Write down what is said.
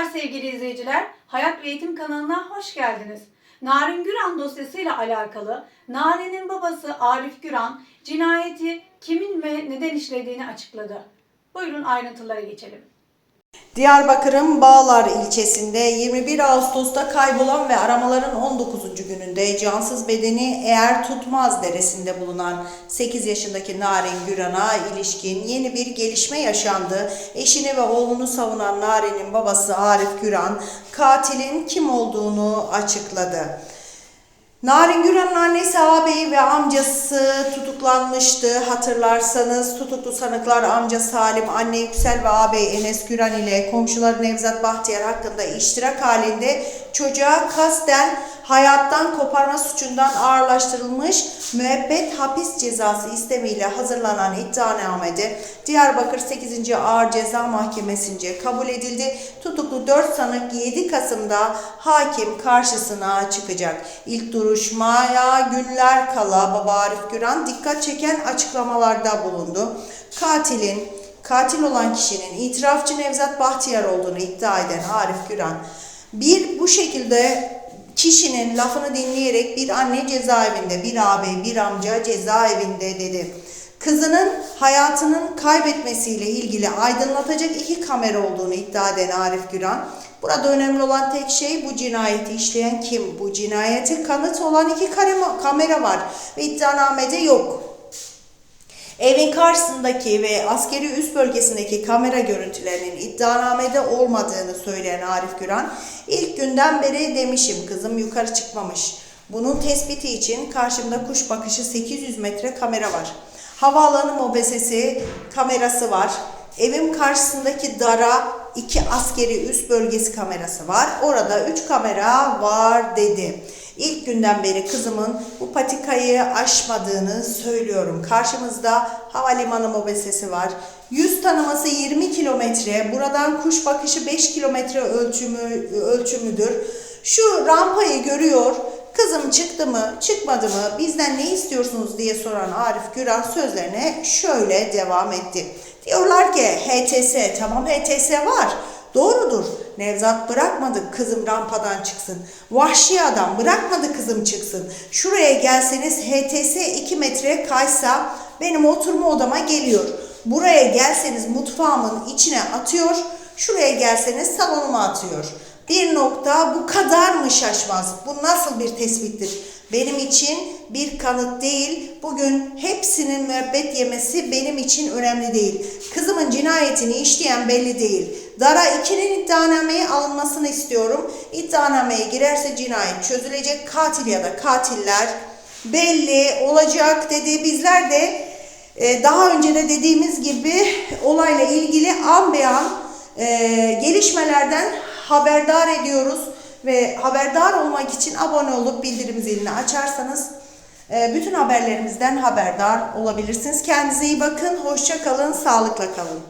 Merhabalar sevgili izleyiciler. Hayat ve Eğitim kanalına hoş geldiniz. Narin Güran dosyasıyla alakalı Narin'in babası Arif Güran cinayeti kimin ve neden işlediğini açıkladı. Buyurun ayrıntılara geçelim. Diyarbakır'ın Bağlar ilçesinde 21 Ağustos'ta kaybolan ve aramaların 19. gününde cansız bedeni Eğer Tutmaz deresinde bulunan 8 yaşındaki Narin Güran'a ilişkin yeni bir gelişme yaşandı. Eşini ve oğlunu savunan Narin'in babası Arif Güran katilin kim olduğunu açıkladı. Narin Güran'ın annesi, ağabeyi ve amcası tutuklanmıştı. Hatırlarsanız tutuklu sanıklar amca Salim, anne Yüksel ve ağabey Enes Güran ile komşuları Nevzat Bahtiyar hakkında iştirak halinde çocuğa kasten hayattan koparma suçundan ağırlaştırılmış müebbet hapis cezası istemiyle hazırlanan iddianamede Diyarbakır 8. Ağır Ceza Mahkemesi'nce kabul edildi. Tutuklu 4 sanık 7 Kasım'da hakim karşısına çıkacak. İlk duruşmaya günler kala Baba Arif Güran dikkat çeken açıklamalarda bulundu. Katilin katil olan kişinin itirafçı Nevzat Bahtiyar olduğunu iddia eden Arif Güran bir bu şekilde kişinin lafını dinleyerek bir anne cezaevinde, bir ağabey, bir amca cezaevinde dedi. Kızının hayatının kaybetmesiyle ilgili aydınlatacak iki kamera olduğunu iddia eden Arif Güran, burada önemli olan tek şey bu cinayeti işleyen kim? Bu cinayeti kanıt olan iki kamera var ve iddianamede yok. Evin karşısındaki ve askeri üst bölgesindeki kamera görüntülerinin iddianamede olmadığını söyleyen Arif Güran, ilk günden beri demişim kızım yukarı çıkmamış. Bunun tespiti için karşımda kuş bakışı 800 metre kamera var. Havaalanı mobesesi kamerası var. Evim karşısındaki dara iki askeri üst bölgesi kamerası var. Orada üç kamera var dedi. İlk günden beri kızımın bu patikayı aşmadığını söylüyorum. Karşımızda havalimanı mobesesi var. Yüz tanıması 20 kilometre. Buradan kuş bakışı 5 kilometre ölçümü, ölçümüdür. Şu rampayı görüyor. Kızım çıktı mı, çıkmadı mı, bizden ne istiyorsunuz diye soran Arif Güran sözlerine şöyle devam etti. Diyorlar ki HTS, tamam HTS var. Doğrudur. Nevzat bırakmadı kızım rampadan çıksın. Vahşi adam bırakmadı kızım çıksın. Şuraya gelseniz HTS 2 metre kaysa benim oturma odama geliyor. Buraya gelseniz mutfağımın içine atıyor. Şuraya gelseniz salonuma atıyor. Bir nokta bu kadar mı şaşmaz? Bu nasıl bir tespittir? Benim için bir kanıt değil, bugün hepsinin müebbet yemesi benim için önemli değil. Kızımın cinayetini işleyen belli değil. Dara 2'nin iddianameye alınmasını istiyorum. İddianameye girerse cinayet çözülecek. Katil ya da katiller belli olacak dedi. Bizler de e, daha önce de dediğimiz gibi olayla ilgili an be an e, gelişmelerden haberdar ediyoruz ve haberdar olmak için abone olup bildirim zilini açarsanız e, bütün haberlerimizden haberdar olabilirsiniz. Kendinize iyi bakın, hoşça kalın, sağlıkla kalın.